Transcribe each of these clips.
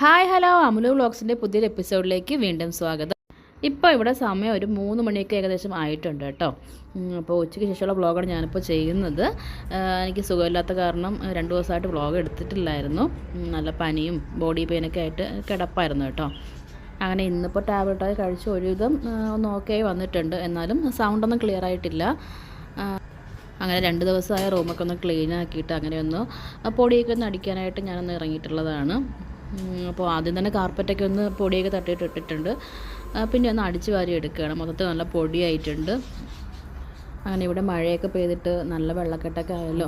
Hi hello. അമുലു വ്ളോഗ്സിന്റെ പുതിയൊരു എപ്പിസോഡിലേക്ക് വീണ്ടും സ്വാഗതം. ഇപ്പോൾ ഇവിടെ സമയം ഒരു മൂന്ന് മണിയൊക്കെ ഏകദേശം ആയിട്ടുണ്ട് കേട്ടോ. അപ്പോൾ ഉച്ചയ്ക്ക് ശേഷമുള്ള വ്ളോഗാണ് ഞാനിപ്പോൾ ചെയ്യുന്നത്. എനിക്ക് സുഖമില്ലാത്ത കാരണം രണ്ട് ദിവസമായിട്ട് വ്ളോഗ് എടുത്തിട്ടില്ലായിരുന്നു. നല്ല പനിയും ബോഡി പെയിനൊക്കെ ആയിട്ട് കിടപ്പായിരുന്നു കേട്ടോ. അങ്ങനെ ഇന്നിപ്പോൾ ടാബ്ലറ്റൊക്കെ കഴിച്ച് ഒരുവിധം ഒന്ന് ഓക്കെ വന്നിട്ടുണ്ട്. എന്നാലും സൗണ്ടൊന്നും ക്ലിയർ ആയിട്ടില്ല. അങ്ങനെ രണ്ട് ദിവസമായ റൂമൊക്കെ ഒന്ന് ക്ലീൻ ആക്കിയിട്ട് അങ്ങനെ ഒന്ന് പൊടിയൊക്കെ ഒന്ന് അടിക്കാനായിട്ട് ഞാനൊന്ന് ഇറങ്ങിയിട്ടുള്ളതാണ്. അപ്പോൾ ആദ്യം തന്നെ കാർപ്പറ്റൊക്കെ ഒന്ന് പൊടിയൊക്കെ തട്ടിയിട്ട് ഇട്ടിട്ടുണ്ട്. പിന്നെ ഒന്ന് അടിച്ച് വാരി എടുക്കുകയാണ്. മൊത്തത്തിൽ നല്ല പൊടിയായിട്ടുണ്ട്. അങ്ങനെ ഇവിടെ മഴയൊക്കെ പെയ്തിട്ട് നല്ല വെള്ളക്കെട്ടൊക്കെ ആയല്ലോ.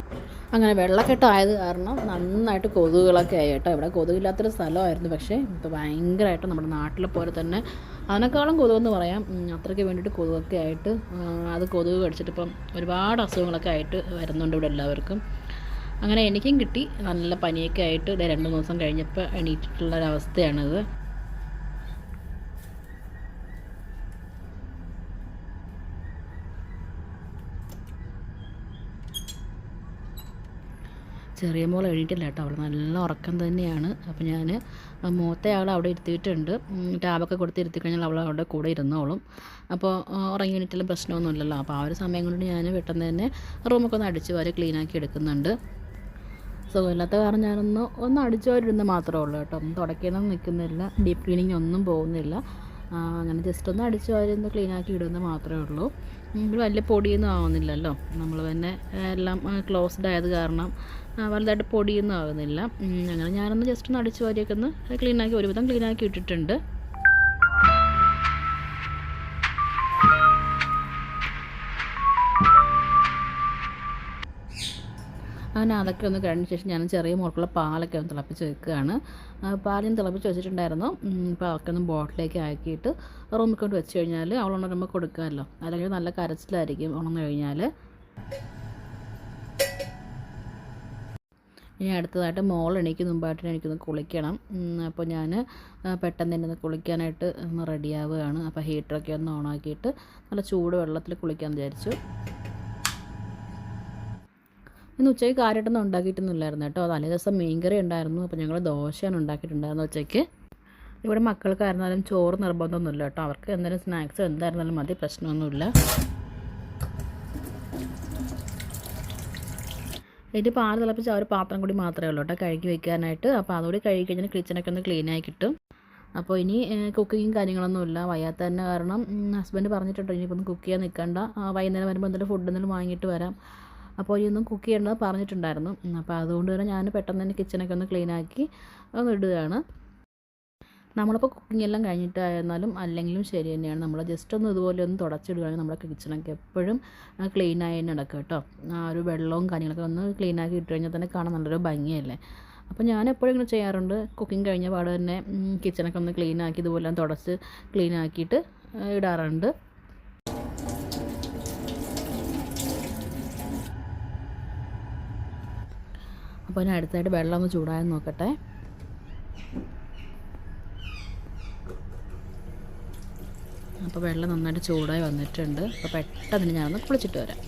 അങ്ങനെ വെള്ളക്കെട്ടായത് കാരണം നന്നായിട്ട് കൊതുകുകളൊക്കെ ആയി കേട്ടോ. ഇവിടെ കൊതുകില്ലാത്തൊരു സ്ഥലമായിരുന്നു. പക്ഷേ ഇപ്പോൾ ഭയങ്കരമായിട്ട് നമ്മുടെ നാട്ടിലെ പോലെ തന്നെ അതിനേക്കാളും കൊതുകെന്ന് പറയാം. അത്രയ്ക്ക് വേണ്ടിയിട്ട് കൊതുകൊക്കെ ആയിട്ട് അത് കൊതുക് കടിച്ചിട്ട് ഇപ്പം ഒരുപാട് അസുഖങ്ങളൊക്കെ ആയിട്ട് വരുന്നുണ്ട് ഇവിടെ എല്ലാവർക്കും. അങ്ങനെ എനിക്കും കിട്ടി. നല്ല പനിയൊക്കെ ആയിട്ട് രണ്ട് ദിവസം കഴിഞ്ഞപ്പോൾ എണീറ്റിട്ടുള്ള ഒരവസ്ഥയാണിത് ചെറിയ മോൾ എഴുതിയിട്ടില്ല കേട്ടോ. അവൾ നല്ല ഉറക്കം തന്നെയാണ്. അപ്പോൾ ഞാൻ മൂത്ത ആൾ അവിടെ ഇരുത്തിയിട്ടുണ്ട്. ടാബൊക്കെ കൊടുത്ത് ഇരുത്തി കഴിഞ്ഞാൽ അവൾ അവിടെ കൂടെ ഇരുന്നോളും. അപ്പോൾ ഉറങ്ങി എണീറ്റാലും പ്രശ്നമൊന്നുമില്ലല്ലോ. അപ്പോൾ ആ ഒരു സമയം കൊണ്ട് ഞാൻ പെട്ടെന്ന് തന്നെ റൂമൊക്കെ ഒന്ന് അടിച്ച് വരെ ക്ലീനാക്കി എടുക്കുന്നുണ്ട്. സുഖമില്ലാത്ത കാരണം ഞാനൊന്ന് ഒന്ന് അടിച്ചു വരുന്ന മാത്രമേ ഉള്ളൂ കേട്ടോ. ഒന്നും തുടയ്ക്കാനൊന്നും നിൽക്കുന്നില്ല. ഡീപ്പ് ക്ലീനിങ് ഒന്നും പോകുന്നില്ല. അങ്ങനെ ജസ്റ്റ് ഒന്ന് അടിച്ചു വാരുന്ന ക്ലീൻ ക്ലീനാക്കി ഇടുന്ന മാത്രമേ ഉള്ളൂ. ഉം, വലിയ പൊടിയൊന്നും ആവുന്നില്ലല്ലോ. നമ്മൾ തന്നെ എല്ലാം ക്ലോസ്ഡ് ആയത് കാരണം വലുതായിട്ട് പൊടിയൊന്നും ആവുന്നില്ല. അങ്ങനെ ഞാനൊന്ന് ജസ്റ്റ് ഒന്ന് അടിച്ചു വാരിയൊക്കെ ഒന്ന് ക്ലീനാക്കി ഒരുവിധം ക്ലീനാക്കി ഇട്ടിട്ടുണ്ട്. അങ്ങനെ അതൊക്കെ ഒന്ന് കഴിഞ്ഞ ശേഷം ഞാൻ ചെറിയ മോൾക്കുള്ള പാലൊക്കെ ഒന്ന് തിളപ്പിച്ച് വെക്കുകയാണ്. പാലും തിളപ്പിച്ച് വെച്ചിട്ടുണ്ടായിരുന്നു. അപ്പോൾ അതൊക്കെ ഒന്ന് ബോട്ടിലേക്ക് ആക്കിയിട്ട് റൂമിൽ കൊണ്ട് വെച്ച് കഴിഞ്ഞാൽ അവൾ ഉണരുമ്പോൾ കൊടുക്കാമല്ലോ. അല്ലെങ്കിൽ നല്ല കരച്ചിലായിരിക്കും ഉണർന്നു കഴിഞ്ഞാൽ ഇനി അടുത്തതായിട്ട് മോൾ എണീക്ക് മുമ്പായിട്ട് എനിക്കൊന്ന് കുളിക്കണം. അപ്പോൾ ഞാൻ പെട്ടെന്ന് തന്നെ ഒന്ന് കുളിക്കാനായിട്ട് ഒന്ന് റെഡിയാവുകയാണ് അപ്പോൾ ഹീറ്ററൊക്കെ ഒന്ന് ഓണാക്കിയിട്ട് നല്ല ചൂട് വെള്ളത്തിൽ കുളിക്കാമെന്ന് വിചാരിച്ചു. ഇന്ന് ഉച്ചയ്ക്ക് കാര്യമായിട്ടൊന്നും ഉണ്ടാക്കിയിട്ടൊന്നുമില്ലായിരുന്നു കേട്ടോ. തലേ ദിവസം മീൻകറി ഉണ്ടായിരുന്നു. അപ്പോൾ ഞങ്ങൾ ദോശയാണ് ഉണ്ടാക്കിയിട്ടുണ്ടായിരുന്നു ഉച്ചയ്ക്ക്. ഇവിടെ മക്കൾക്കായിരുന്നാലും ചോറ് നിർബന്ധമൊന്നുമില്ല കേട്ടോ. അവർക്ക് എന്തെങ്കിലും സ്നാക്സ് എന്തായിരുന്നാലും മതി. പ്രശ്നമൊന്നുമില്ല. ഇതിന്റെ പാൽ തിളപ്പിച്ച് ആ ഒരു പാത്രം കൂടി മാത്രമേ ഉള്ളൂ കേട്ടോ കഴുകി വെക്കാനായിട്ട് അപ്പോൾ അതുകൂടി കഴുകി കഴിഞ്ഞാൽ കിച്ചണൊക്കെ ഒന്ന് ക്ലീൻ ആയി കിട്ടും. അപ്പോൾ ഇനി കുക്കിങ്ങും കാര്യങ്ങളൊന്നുമില്ല. വയ്യാത്ത തന്നെ കാരണം ഹസ്ബൻഡ് പറഞ്ഞിട്ടുണ്ട് ഇനിയിപ്പോൾ ഒന്ന് കുക്ക് ചെയ്യാൻ നിൽക്കണ്ട. വൈകുന്നേരം വരുമ്പോൾ എന്തെങ്കിലും ഫുഡ് എന്തെങ്കിലും വാങ്ങിയിട്ട് വരാം. അപ്പോൾ ഇതൊന്നും കുക്ക് ചെയ്യേണ്ടത് പറഞ്ഞിട്ടുണ്ടായിരുന്നു. അപ്പോൾ അതുകൊണ്ട് തന്നെ ഞാൻ പെട്ടെന്ന് തന്നെ കിച്ചണൊക്കെ ഒന്ന് ക്ലീൻ ആക്കി ഒന്ന് ഇടുകയാണ്. നമ്മളിപ്പോൾ കുക്കിംഗ് എല്ലാം കഴിഞ്ഞിട്ടായിരുന്നാലും അല്ലെങ്കിലും ശരി തന്നെയാണ്. നമ്മൾ ജസ്റ്റ് ഒന്ന് ഇതുപോലെ ഒന്ന് തുടച്ചിടുകയാണെങ്കിൽ നമ്മുടെ കിച്ചണൊക്കെ എപ്പോഴും ക്ലീൻ ആയി തന്നെ നടക്കും കേട്ടോ. ആ ഒരു വെള്ളവും കാര്യങ്ങളൊക്കെ ഒന്ന് ക്ലീൻ ആക്കി ഇട്ട് കഴിഞ്ഞാൽ തന്നെ കാണാൻ നല്ലൊരു ഭംഗിയല്ലേ? അപ്പോൾ ഞാൻ എപ്പോഴും ഇങ്ങനെ ചെയ്യാറുണ്ട്. കുക്കിംഗ് കഴിഞ്ഞ പാട് തന്നെ കിച്ചണൊക്കെ ഒന്ന് ക്ലീൻ ആക്കി ഇതുപോലെ തുടച്ച് ക്ലീൻ ആക്കിയിട്ട് ഇടാറുണ്ട്. അപ്പോൾ ഞാൻ അടുത്തായിട്ട് വെള്ളം ഒന്ന് ചൂടായെന്ന് നോക്കട്ടെ. അപ്പോൾ വെള്ളം നന്നായിട്ട് ചൂടായി വന്നിട്ടുണ്ട്. അപ്പോൾ പെട്ടെന്ന് ഞാനൊന്ന് കുളിച്ചിട്ട് വരാം.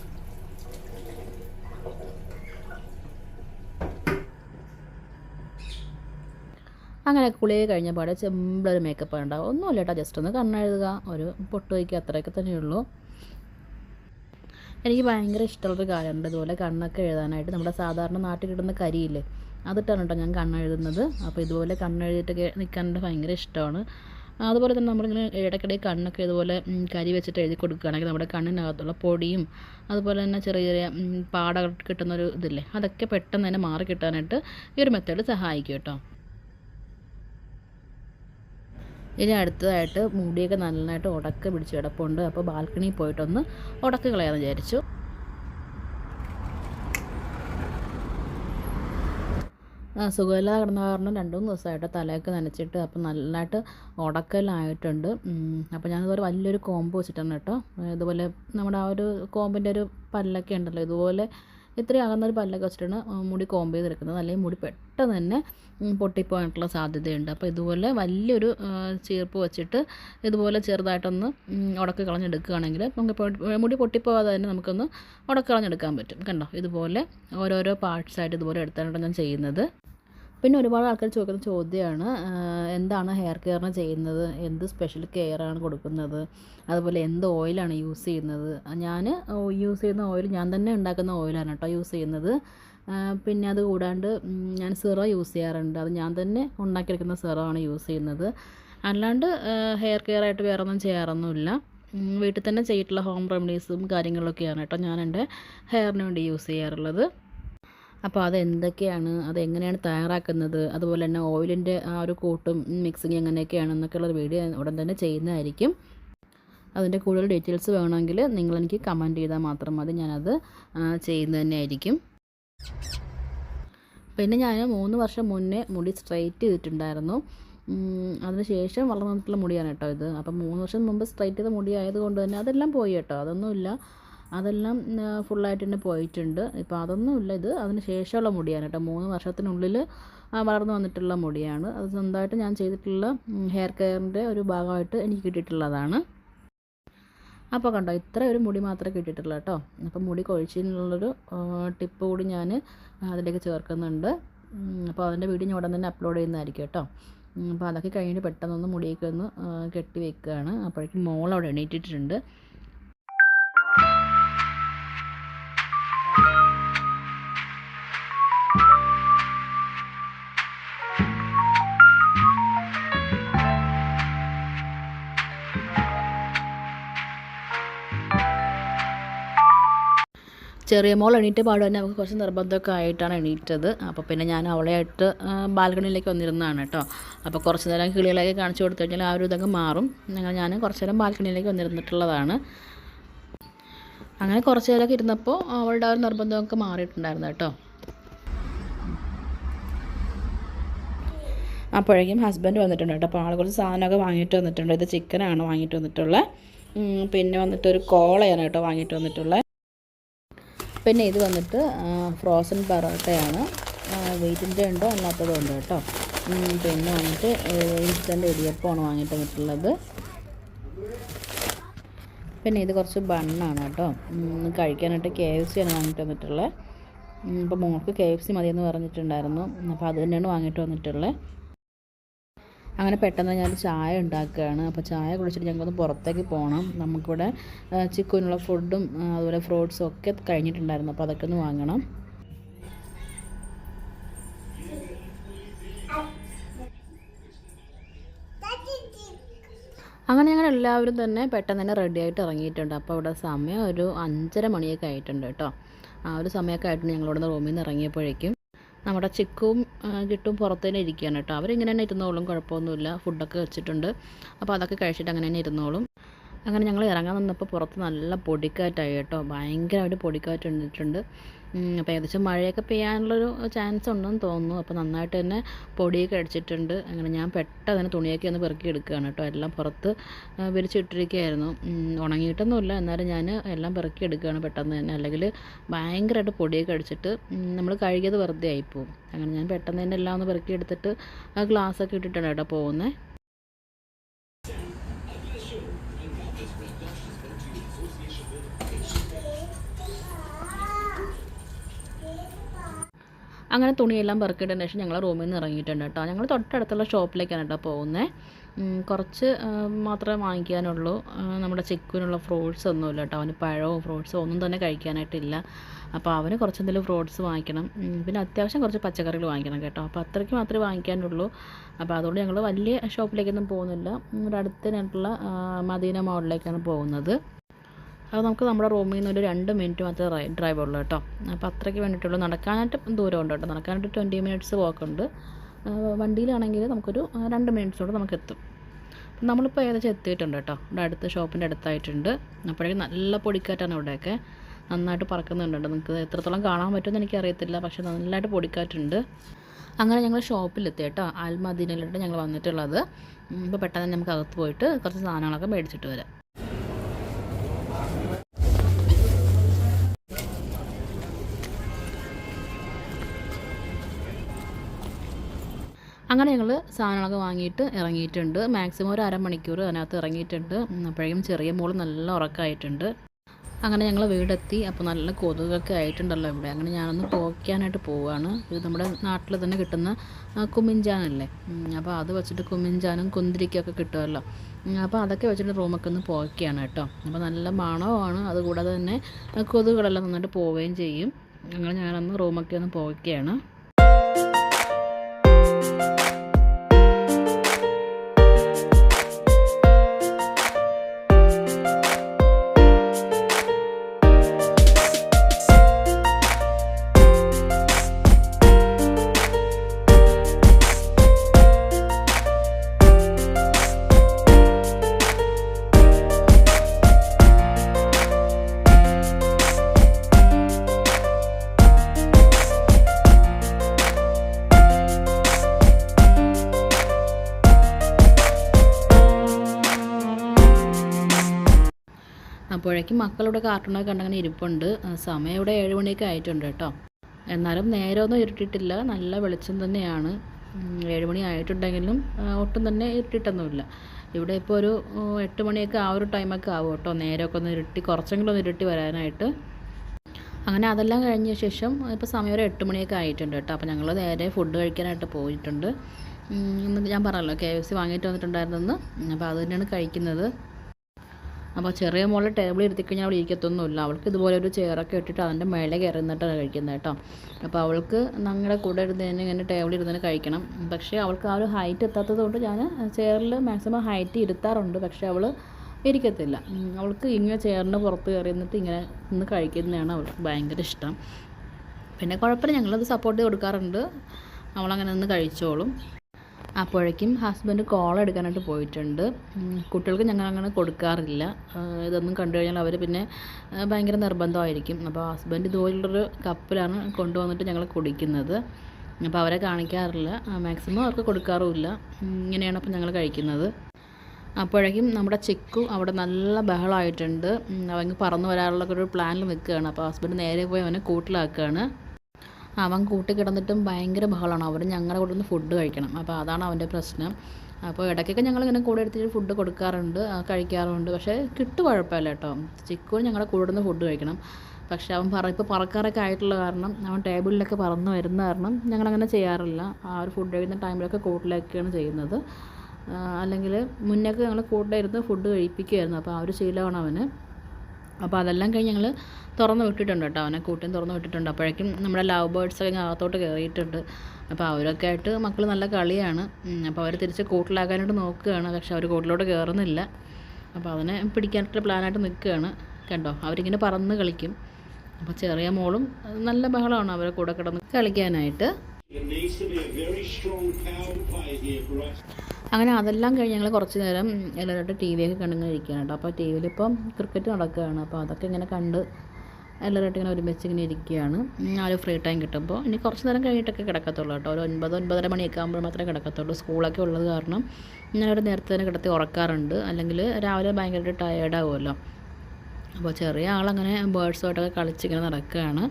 അങ്ങനെ കുളിയെ കഴിഞ്ഞ പാടെ സിമ്പിളൊരു മേക്കപ്പ് ഉണ്ടാവും ഒന്നുമില്ല കേട്ടോ ജസ്റ്റ് ഒന്ന് കണ്ണെഴുതുക. ഒരു പൊട്ട് വയ്ക്കുക അത്രയൊക്കെ തന്നെയുള്ളൂ. എനിക്ക് ഭയങ്കര ഇഷ്ടമുള്ളൊരു കാര്യമുണ്ട്. ഇതുപോലെ കണ്ണൊക്കെ എഴുതാനായിട്ട്. നമ്മുടെ സാധാരണ നാട്ടിൽ കിട്ടുന്ന കരിയില്ലേ? അതിട്ടാണ് കേട്ടോ ഞാൻ കണ്ണെഴുതുന്നത് അപ്പോൾ ഇതുപോലെ കണ്ണെഴുതിയിട്ടൊക്കെ നിൽക്കാനായിട്ട് ഭയങ്കര ഇഷ്ടമാണ്. അതുപോലെ തന്നെ നമ്മളിങ്ങനെ ഇടയ്ക്കിടെ കണ്ണൊക്കെ ഇതുപോലെ കരി വെച്ചിട്ട് എഴുതി കൊടുക്കുകയാണെങ്കിൽ നമ്മുടെ കണ്ണിനകത്തുള്ള പൊടിയും അതുപോലെ തന്നെ ചെറിയ ചെറിയ പാടകൾ കിട്ടുന്നൊരു ഇതില്ലേ? അതൊക്കെ പെട്ടെന്ന് തന്നെ മാറി കിട്ടാനായിട്ട് ഈ ഒരു മെത്തേഡ് സഹായിക്കും കേട്ടോ. ഇനി അടുത്തതായിട്ട് മുടിയൊക്കെ നന്നായിട്ട് ഉടക്ക് പിടിച്ച് കിടപ്പുണ്ട്. അപ്പോൾ ബാൽക്കണിയിൽ പോയിട്ടൊന്ന് ഉടക്ക് കളയാമെന്ന് വിചാരിച്ചു. സുഖമില്ലാതെ കിടന്ന കാരണം രണ്ട് മൂന്ന് ദിവസമായിട്ട് തലയൊക്കെ നനച്ചിട്ട് അപ്പം നന്നായിട്ട് ഉടക്കലായിട്ടുണ്ട്. അപ്പോൾ ഞാനിതുപോലെ വലിയൊരു കോമ്പ് വെച്ചിട്ടാണ് കേട്ടോ. ഇതുപോലെ നമ്മുടെ ആ ഒരു കോമ്പിന്റെ ഒരു പല്ലൊക്കെ ഉണ്ടല്ലോ ഇതുപോലെ ഇത്രയും അകന്നൊരു പല്ലൊക്കെ വെച്ചിട്ടാണ് മുടി കോമ്പ് ചെയ്തെടുക്കുന്നത്. അല്ലെങ്കിൽ മുടി പെട്ടെന്ന് തന്നെ പൊട്ടിപ്പോയിട്ടുള്ള സാധ്യതയുണ്ട്. അപ്പോൾ ഇതുപോലെ വലിയൊരു ചീർപ്പ് വെച്ചിട്ട് ഇതുപോലെ ചെറുതായിട്ടൊന്ന് ഉടക്ക് കളഞ്ഞെടുക്കുകയാണെങ്കിൽ നമുക്ക് മുടി പൊട്ടിപ്പോവാതെ തന്നെ നമുക്കൊന്ന് ഉടക്ക് കളഞ്ഞെടുക്കാൻ പറ്റും. കണ്ടോ? ഇതുപോലെ ഓരോരോ പാർട്സായിട്ട് ഇതുപോലെ എടുത്താണ് ഞാൻ ചെയ്യുന്നത്. പിന്നെ ഒരുപാട് ആൾക്കാർ ചോദിക്കുന്ന ചോദ്യമാണ് എന്താണ് ഹെയർ കെയറിന് ചെയ്യുന്നത്? എന്ത് സ്പെഷ്യൽ കെയറാണ് കൊടുക്കുന്നത്? അതുപോലെ എന്ത് ഓയിലാണ് യൂസ് ചെയ്യുന്നത്? ഞാൻ യൂസ് ചെയ്യുന്ന ഓയിൽ ഞാൻ തന്നെ ഉണ്ടാക്കുന്ന ഓയിലാണ് കേട്ടോ യൂസ് ചെയ്യുന്നത്. പിന്നെ അത് കൂടാണ്ട് ഞാൻ സിറ യൂസ് ചെയ്യാറുണ്ട്. അത് ഞാൻ തന്നെ ഉണ്ടാക്കിയെടുക്കുന്ന സിറമാണ് യൂസ് ചെയ്യുന്നത്. അല്ലാണ്ട് ഹെയർ കെയർ ആയിട്ട് വേറെ ഒന്നും ചെയ്യാറൊന്നുമില്ല വീട്ടിൽ തന്നെ ചെയ്തിട്ടുള്ള ഹോം റെമഡീസും കാര്യങ്ങളൊക്കെയാണ് കേട്ടോ ഞാൻ എന്റെ ഹെയറിന് വേണ്ടി യൂസ് ചെയ്യാറുള്ളത്. അപ്പോൾ അത് എന്തൊക്കെയാണ് അത് എങ്ങനെയാണ് തയ്യാറാക്കുന്നത്? അതുപോലെ തന്നെ ഓയിലിന്റെ ആ ഒരു കൂട്ടും മിക്സിങ് എങ്ങനെയൊക്കെയാണെന്നൊക്കെയുള്ളൊരു വീഡിയോ ഉടൻ തന്നെ ചെയ്യുന്നതായിരിക്കും. അതിന്റെ കൂടുതൽ ഡീറ്റെയിൽസ് വേണമെങ്കിൽ നിങ്ങളെനിക്ക് കമന്റ് ചെയ്താൽ മാത്രം മതി. ഞാനത് ചെയ്യുന്നത് തന്നെയായിരിക്കും. പിന്നെ ഞാൻ മൂന്ന് വർഷം മുന്നേ മുടി സ്ട്രൈറ്റ് ചെയ്തിട്ടുണ്ടായിരുന്നു. അതിനുശേഷം വളർന്നിട്ടുള്ള മുടിയാണ് കേട്ടോ ഇത്. അപ്പം മൂന്ന് വർഷം മുമ്പ് സ്ട്രൈറ്റ് ചെയ്ത മുടി ആയതുകൊണ്ട് തന്നെ അതെല്ലാം പോയി കേട്ടോ. അതൊന്നുമില്ല. അതെല്ലാം ഫുള്ളായിട്ട് തന്നെ പോയിട്ടുണ്ട്. ഇപ്പോൾ അതൊന്നുമില്ല ഇത്. അതിന് ശേഷമുള്ള മുടിയാണ് കേട്ടോ. മൂന്ന് വർഷത്തിനുള്ളിൽ വളർന്നു വന്നിട്ടുള്ള മുടിയാണ്. അത് സ്വന്തമായിട്ട് ഞാൻ ചെയ്തിട്ടുള്ള ഹെയർ കെയറിന്റെ ഒരു ഭാഗമായിട്ട് എനിക്ക് കിട്ടിയിട്ടുള്ളതാണ്. അപ്പോൾ കണ്ടോ ഇത്ര ഒരു മുടി മാത്രമേ കിട്ടിയിട്ടുള്ളൂ കേട്ടോ. അപ്പോൾ മുടി കൊഴിച്ചിനുള്ളൊരു ടിപ്പ് കൂടി ഞാൻ അതിലേക്ക് ചേർക്കുന്നുണ്ട്. അപ്പോൾ അതിന്റെ വീഡിയോ ഞാൻ ഉടൻ തന്നെ അപ്ലോഡ് ചെയ്യുന്നതായിരിക്കും കേട്ടോ. അപ്പോൾ അതൊക്കെ കഴിഞ്ഞിട്ട് പെട്ടെന്നൊന്ന് മുടിയൊക്കെ ഒന്ന് കെട്ടി വെക്കുകയാണ്. അപ്പോഴേക്കും മോൾ അവിടെ എണീറ്റിട്ടുണ്ട്. ചെറിയ മോൾ എണീറ്റ് പാടുവാൻ നമുക്ക് കുറച്ച് നിർബന്ധമൊക്കെ ആയിട്ടാണ് എണീറ്റത്. അപ്പോൾ പിന്നെ ഞാൻ അവളെയായിട്ട് ബാൽക്കണിയിലേക്ക് വന്നിരുന്നതാണ് കേട്ടോ. അപ്പോൾ കുറച്ച് നേരം കിളികളൊക്കെ കാണിച്ചു കൊടുത്തു കഴിഞ്ഞാൽ ആ ഒരു ഇതൊക്കെ മാറും. ഞങ്ങൾ ഞാൻ കുറച്ച് നേരം ബാൽക്കണിയിലേക്ക് വന്നിരുന്നിട്ടുള്ളതാണ്. അങ്ങനെ കുറച്ച് നേരമൊക്കെ ഇരുന്നപ്പോൾ അവളുടെ ആ ഒരു നിർബന്ധമൊക്കെ മാറിയിട്ടുണ്ടായിരുന്നു കേട്ടോ. അപ്പോഴേക്കും ഹസ്ബൻഡ് വന്നിട്ടുണ്ട് കേട്ടോ. അപ്പോൾ ആൾ കുറച്ച് സാധനമൊക്കെ വാങ്ങിയിട്ട് വന്നിട്ടുണ്ട്. ഇത് ചിക്കനാണ് വാങ്ങിയിട്ട് വന്നിട്ടുള്ളത് പിന്നെ വന്നിട്ട് ഒരു കോളയാണ് കേട്ടോ വാങ്ങിയിട്ട് വന്നിട്ടുള്ളത് പിന്നെ ഇത് വന്നിട്ട് ഫ്രോസൺ പറോട്ടയാണ്. വെയിറ്റിന്റെ ഉണ്ടോ അല്ലാത്തതും ഉണ്ട് കേട്ടോ. പിന്നെ വന്നിട്ട് ഇൻസ്റ്റന്റ് ഇടിയപ്പമാണ് വാങ്ങിയിട്ട് വന്നിട്ടുള്ളത് പിന്നെ ഇത് കുറച്ച് ബണ്ണാണ് കേട്ടോ. കഴിക്കാനായിട്ട് കെ എഫ് സി ആണ് വാങ്ങിയിട്ട് വന്നിട്ടുള്ളത്. ഇപ്പോൾ മോൾക്ക് കെ എഫ് സി മതിയെന്ന് പറഞ്ഞിട്ടുണ്ടായിരുന്നു. അപ്പോൾ അത് തന്നെയാണ് വാങ്ങിയിട്ട് വന്നിട്ടുള്ളത്. അങ്ങനെ പെട്ടെന്ന് ഞാൻ ചായ ഉണ്ടാക്കുകയാണ്. അപ്പോൾ ചായ കുടിച്ചിട്ട് ഞങ്ങൾക്കൊന്ന് പുറത്തേക്ക് പോകണം. നമുക്കിവിടെ ചിക്കനുള്ള ഫുഡും അതുപോലെ ഫ്രൂട്ട്സും ഒക്കെ കഴിഞ്ഞിട്ടുണ്ടായിരുന്നു. അപ്പോൾ അതൊക്കെ ഒന്ന് വാങ്ങണം. അങ്ങനെ ഞങ്ങൾ എല്ലാവരും തന്നെ പെട്ടെന്ന് തന്നെ റെഡിയായിട്ട് ഇറങ്ങിയിട്ടുണ്ട്. അപ്പോൾ ഇവിടെ സമയം ഒരു അഞ്ചര മണിയൊക്കെ ആയിട്ടുണ്ട് കേട്ടോ. ആ ഒരു സമയമൊക്കെ ആയിട്ടുണ്ട് ഞങ്ങളിവിടെ റൂമിൽ നിന്ന് ഇറങ്ങിയപ്പോഴേക്കും. നമ്മുടെ ചിക്കും കിട്ടും പുറത്ത് തന്നെ ഇരിക്കുകയാണ് കേട്ടോ. അവരിങ്ങനെ തന്നെ ഇരുന്നോളും കുഴപ്പമൊന്നുമില്ല. ഫുഡൊക്കെ വെച്ചിട്ടുണ്ട്. അപ്പോൾ അതൊക്കെ കഴിച്ചിട്ട് അങ്ങനെ തന്നെ ഇരുന്നോളും. അങ്ങനെ ഞങ്ങൾ ഇറങ്ങാൻ വന്നപ്പോൾ പുറത്ത് നല്ല പൊടിക്കാറ്റായി കേട്ടോ. ഭയങ്കരമായിട്ട് പൊടിക്കാറ്റ് വന്നിട്ടുണ്ട്. അപ്പോൾ ഏകദേശം മഴയൊക്കെ പെയ്യാനുള്ളൊരു ചാൻസ് ഉണ്ടെന്ന് തോന്നുന്നു. അപ്പോൾ നന്നായിട്ട് തന്നെ പൊടിയൊക്കെ അടിച്ചിട്ടുണ്ട്. അങ്ങനെ ഞാൻ പെട്ടെന്ന് തുണിയൊക്കെ ഒന്ന് പെറുക്കി എടുക്കുകയാണ് കേട്ടോ. എല്ലാം പുറത്ത് വിരിച്ചിട്ടിരിക്കുകയായിരുന്നു. ഉണങ്ങിയിട്ടൊന്നുമില്ല. എന്നാലും ഞാൻ എല്ലാം പെറുക്കി എടുക്കുകയാണ് പെട്ടെന്ന് തന്നെ. അല്ലെങ്കിൽ ഭയങ്കരമായിട്ട് പൊടിയൊക്കെ അടിച്ചിട്ട് നമ്മൾ കഴുകിയത് വെറുതെ ആയിപ്പോവും. അങ്ങനെ ഞാൻ പെട്ടെന്ന് തന്നെ എല്ലാം ഒന്ന് പെറുക്കി എടുത്തിട്ട് ആ ഗ്ലാസ്സൊക്കെ ഇട്ടിട്ടാണ് കേട്ടോ പോകുന്നത് അങ്ങനെ തുണിയെല്ലാം പെറുക്കിയിട്ടതിന് ശേഷം ഞങ്ങൾ റൂമിൽ നിന്ന് ഇറങ്ങിയിട്ടുണ്ട് കേട്ടോ. ഞങ്ങൾ തൊട്ടടുത്തുള്ള ഷോപ്പിലേക്കാണ് കേട്ടോ പോകുന്നത് കുറച്ച് മാത്രമേ വാങ്ങിക്കാനുള്ളൂ. നമ്മുടെ ചിക്കുവിനുള്ള ഫ്രൂട്ട്സ് ഒന്നുമില്ല കേട്ടോ. അവന് പഴവും ഫ്രൂട്ട്സും ഒന്നും തന്നെ കഴിക്കാനായിട്ടില്ല. അപ്പോൾ അവന് കുറച്ച് എന്തെങ്കിലും ഫ്രൂട്ട്സ് വാങ്ങിക്കണം പിന്നെ അത്യാവശ്യം കുറച്ച് പച്ചക്കറികൾ വാങ്ങിക്കണം കേട്ടോ. അപ്പോൾ അത്രയ്ക്ക് മാത്രമേ വാങ്ങിക്കാനുള്ളൂ. അപ്പോൾ അതുകൊണ്ട് ഞങ്ങൾ വലിയ ഷോപ്പിലേക്കൊന്നും പോകുന്നില്ല. നമ്മുടെ അടുത്തതിനായിട്ടുള്ള മദീന മോളിലേക്കാണ് പോകുന്നത്. അത് നമുക്ക് നമ്മുടെ റൂമിൽ നിന്ന് ഒരു രണ്ട് മിനിറ്റ് മാത്രമേ ഡ്രൈവ് ഉള്ളൂ കേട്ടോ. അപ്പോൾ അത്രയ്ക്ക് വേണ്ടിയിട്ടുള്ളൂ. നടക്കാനായിട്ട് ദൂരമുണ്ട് കേട്ടോ. നടക്കാനായിട്ട് ട്വന്റി മിനിറ്റ്സ് ഉണ്ട്. വണ്ടിയിലാണെങ്കിൽ നമുക്കൊരു രണ്ട് മിനിറ്റ്സ് കൊണ്ട് നമുക്ക് എത്തും. നമ്മളിപ്പോൾ ഏകദേശം എത്തിയിട്ടുണ്ട് കേട്ടോ. ഇവിടെ അടുത്ത് ഷോപ്പിന്റെ അടുത്തായിട്ടുണ്ട്. അപ്പോഴേക്കും നല്ല പൊടിക്കാറ്റാണ് ഇവിടെയൊക്കെ. നന്നായിട്ട് പറക്കുന്നുണ്ട്. നിങ്ങൾക്ക് എത്രത്തോളം കാണാൻ പറ്റുമെന്ന് എനിക്കറിയത്തില്ല. പക്ഷേ നന്നായിട്ട് പൊടിക്കാറ്റുണ്ട്. അങ്ങനെ ഞങ്ങൾ ഷോപ്പിലെത്തി കേട്ടോ. ആൽമദീനിലോട്ട് ഞങ്ങൾ വന്നിട്ടുള്ളത്. ഇപ്പോൾ പെട്ടെന്ന് നമുക്ക് അകത്ത് പോയിട്ട് കുറച്ച് സാധനങ്ങളൊക്കെ മേടിച്ചിട്ട് വരാം. അങ്ങനെ ഞങ്ങൾ സാധനങ്ങളൊക്കെ വാങ്ങിയിട്ട് ഇറങ്ങിയിട്ടുണ്ട്. മാക്സിമം ഒരു അരമണിക്കൂർ അതിനകത്ത് ഇറങ്ങിയിട്ടുണ്ട്. അപ്പോഴേക്കും ചെറിയ മോൾ നല്ല ഉറക്കമായിട്ടുണ്ട് അങ്ങനെ ഞങ്ങൾ വീടെത്തി. അപ്പോൾ നല്ല കൊതുകൊക്കെ ആയിട്ടുണ്ടല്ലോ ഇവിടെ. അങ്ങനെ ഞാനൊന്ന് പോക്കാനായിട്ട് പോവുകയാണ് ഇത് നമ്മുടെ നാട്ടിൽ തന്നെ കിട്ടുന്ന കുമിഞ്ചാനല്ലേ? അപ്പോൾ അത് വെച്ചിട്ട് കുമിഞ്ചാനും കുന്തിരിക്കൊക്കെ കിട്ടുമല്ലോ. അപ്പോൾ അതൊക്കെ വെച്ചിട്ട് റൂമൊക്കെ ഒന്ന് പോക്കുകയാണ് കേട്ടോ. അപ്പോൾ നല്ല മണമാണ് അതുകൂടാതെ തന്നെ കൊതുകുകളെല്ലാം നന്നായിട്ട് പോവുകയും ചെയ്യും. അങ്ങനെ ഞാനൊന്ന് റൂമൊക്കെ ഒന്ന് പോവുകയാണ് അപ്പോഴേക്കും മക്കളുടെ കാർട്ടൂണൊക്കെ കണ്ടങ്ങനെ ഇരിപ്പുണ്ട്. സമയം ഇവിടെ ഏഴ് മണിയൊക്കെ ആയിട്ടുണ്ട് കേട്ടോ. എന്നാലും നേരമൊന്നും ഇരുട്ടിട്ടില്ല. നല്ല വെളിച്ചം തന്നെയാണ്. ഏഴുമണി ഏഴ് മണി ആയിട്ടുണ്ടെങ്കിലും ഒട്ടും തന്നെ ഇരുട്ടിട്ടൊന്നുമില്ല. ഇവിടെ ഇപ്പോൾ ഒരു എട്ട് മണിയൊക്കെ ആ ഒരു ടൈമൊക്കെ ആവും കേട്ടോ. നേരമൊക്കെ ഒന്ന് ഇരുട്ടി കുറച്ചെങ്കിലും ഒന്ന് ഇരുട്ടി വരാനായിട്ട്. അങ്ങനെ അതെല്ലാം കഴിഞ്ഞ ശേഷം ഇപ്പോൾ സമയം ഒരു എട്ട് മണിയൊക്കെ ആയിട്ടുണ്ട് കേട്ടോ. അപ്പോൾ ഞങ്ങൾ നേരെ ഫുഡ് കഴിക്കാനായിട്ട് പോയിട്ടുണ്ട്. ഞാൻ പറഞ്ഞല്ലോ കെ എഫ് സി വാങ്ങിയിട്ട് വന്നിട്ടുണ്ടായിരുന്നെന്ന്. അപ്പോൾ അത് തന്നെയാണ് കഴിക്കുന്നത്. അപ്പോൾ ചെറിയ മോളെ ടേബിൾ ഇരുത്തി കഴിഞ്ഞാൽ അവൾ ഇരിക്കത്തൊന്നുമില്ല. അവൾക്ക് ഇതുപോലെ ഒരു ചെയറൊക്കെ ഇട്ടിട്ട് അതിന്റെ മേലെ കയറി നിന്നിട്ടാണ് കഴിക്കുന്നത് കേട്ടോ. അപ്പോൾ അവൾക്ക് ഞങ്ങളുടെ കൂടെ ഇരുന്നതിന് ഇങ്ങനെ ടേബിൾ ഇരുന്നതിന് കഴിക്കണം. പക്ഷേ അവൾക്ക് ആ ഒരു ഹൈറ്റ് എത്താത്തത് കൊണ്ട് ഞാൻ ചെയറിൽ മാക്സിമം ഹൈറ്റ് ഇരുത്താറുണ്ട്. പക്ഷേ അവൾ ഇരിക്കത്തില്ല. അവൾക്ക് ഇങ്ങനെ ചെയറിന് പുറത്ത് കയറി നിന്നിട്ട് ഇങ്ങനെ നിന്ന് കഴിക്കുന്നതാണ് അവൾക്ക് ഭയങ്കര ഇഷ്ടം. പിന്നെ കുഴപ്പമില്ല. ഞങ്ങളത് സപ്പോർട്ട് കൊടുക്കാറുണ്ട്. അവളങ്ങനെ നിന്ന് കഴിച്ചോളും. അപ്പോഴേക്കും ഹസ്ബൻഡ് കോൾ എടുക്കാനായിട്ട് പോയിട്ടുണ്ട്. കുട്ടികൾക്ക് ഞങ്ങൾ അങ്ങനെ കൊടുക്കാറില്ല ഇതൊന്നും കണ്ടു കഴിഞ്ഞാൽ അവർ പിന്നെ ഭയങ്കര നിർബന്ധമായിരിക്കും. അപ്പോൾ ഹസ്ബൻഡ് ഇതുപോലുള്ളൊരു കപ്പിലാണ് കൊണ്ടുവന്നിട്ട് ഞങ്ങൾ കുടിക്കുന്നത്. അപ്പോൾ അവരെ കാണിക്കാറില്ല. മാക്സിമം അവർക്ക് കൊടുക്കാറുമില്ല. ഇങ്ങനെയാണ് അപ്പോൾ ഞങ്ങൾ കഴിക്കുന്നത്. അപ്പോഴേക്കും നമ്മുടെ ചെക്കു അവിടെ നല്ല ബഹളമായിട്ടുണ്ട് അവങ്ങ് പറന്നു വരാനുള്ള ഒരു പ്ലാനിൽ നിൽക്കുകയാണ് അപ്പോൾ ഹസ്ബൻഡ് നേരെ പോയി അവനെ കൂട്ടിലാക്കുകയാണ് അവൻ കൂട്ടി കിടന്നിട്ടും ഭയങ്കര ബഹളമാണ് അവർ ഞങ്ങളുടെ കൂടെ നിന്ന് ഫുഡ് കഴിക്കണം. അപ്പോൾ അതാണ് അവന്റെ പ്രശ്നം. അപ്പോൾ ഇടയ്ക്കൊക്കെ ഞങ്ങളിങ്ങനെ കൂടെ എടുത്തിട്ട് ഫുഡ് കൊടുക്കാറുണ്ട് കഴിക്കാറുണ്ട്. പക്ഷേ കിട്ടു കുഴപ്പമില്ല കേട്ടോ. ചിക്കു ഞങ്ങളുടെ കൂടെ നിന്ന് ഫുഡ് കഴിക്കണം. പക്ഷേ അവൻ പറ ഇപ്പോൾ പറക്കാറൊക്കെ ആയിട്ടുള്ള കാരണം അവൻ ടേബിളിലൊക്കെ പറന്ന് വരുന്ന കാരണം ഞങ്ങളങ്ങനെ ചെയ്യാറില്ല. ആ ഒരു ഫുഡ് കഴിക്കുന്ന ടൈമിലൊക്കെ കൂട്ടിലൊക്കെയാണ് ചെയ്യുന്നത്. അല്ലെങ്കിൽ മുന്നേക്ക് ഞങ്ങൾ കൂട്ടിലിരുന്ന് ഫുഡ് കഴിപ്പിക്കുമായിരുന്നു അപ്പോൾ ആ ഒരു ശീലമാണ് അവന്. അപ്പോൾ അതെല്ലാം കഴിഞ്ഞ് ഞങ്ങൾ തുറന്ന് വിട്ടിട്ടുണ്ട് കേട്ടോ. അവനെ കൂട്ടിയും തുറന്ന് വിട്ടിട്ടുണ്ട്. അപ്പോഴേക്കും നമ്മുടെ ലവ് ബേഡ്സ് ഒക്കെ അകത്തോട്ട് കയറിയിട്ടുണ്ട്. അപ്പോൾ അവരൊക്കെ ആയിട്ട് മക്കൾ നല്ല കളിയാണ്. അപ്പോൾ അവർ തിരിച്ച് കൂട്ടിലാക്കാനായിട്ട് നോക്കുകയാണ്. പക്ഷെ അവർ കൂട്ടിലോട്ട് കയറുന്നില്ല അപ്പോൾ അവനെ പിടിക്കാനായിട്ട് പ്ലാനായിട്ട് നിൽക്കുകയാണ്. കണ്ടോ? അവരിങ്ങനെ പറന്ന് കളിക്കും. അപ്പോൾ ചെറിയ മോളും നല്ല ബഹളമാണ് അവരെ കൂടെ കിടന്ന് കളിക്കാനായിട്ട്. അങ്ങനെ അതെല്ലാം കഴിഞ്ഞ് ഞങ്ങൾ കുറച്ച് നേരം എല്ലാവരും ടി വി ഒക്കെ കണ്ടിങ്ങനെ ഇരിക്കുകയാണ് കേട്ടോ. അപ്പോൾ ടി വിയിൽ ഇപ്പം ക്രിക്കറ്റ് നടക്കുകയാണ്. അപ്പോൾ അതൊക്കെ ഇങ്ങനെ കണ്ട് എല്ലാവരുമായിട്ട് ഇങ്ങനെ ഒരുമിച്ച് ഇങ്ങനെ ഇരിക്കുകയാണ്. ആ ഒരു ഫ്രീ ടൈം കിട്ടുമ്പോൾ ഇനി കുറച്ച് നേരം കഴിഞ്ഞിട്ടൊക്കെ കിടക്കത്തുള്ളൂ കേട്ടോ. ഒരു ഒൻപത് ഒൻപതര മണിയൊക്കെ ആകുമ്പോൾ മാത്രമേ കിടക്കത്തുള്ളൂ. സ്കൂളൊക്കെ ഉള്ളത് കാരണം ഞാൻ ഒരു നേരത്തെ തന്നെ കിടത്തി ഉറക്കാറുണ്ട്. അല്ലെങ്കിൽ രാവിലെ ഭയങ്കരമായിട്ട് ടയേർഡാവുമല്ലോ അപ്പോൾ ചെറിയ ആളങ്ങനെ ബേർഡ്സുമായിട്ടൊക്കെ കളിച്ചിങ്ങനെ നടക്കുകയാണ്.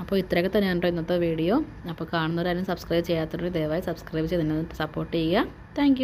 അപ്പോൾ ഇത്രയൊക്കെ തന്നെയാണ് കേട്ടോ ഇന്നത്തെ വീഡിയോ. അപ്പോൾ കാണുന്നവരാരും സബ്സ്ക്രൈബ് ചെയ്യാത്തവർ ദയവായി സബ്സ്ക്രൈബ് ചെയ്ത് സപ്പോർട്ട് ചെയ്യുക. താങ്ക്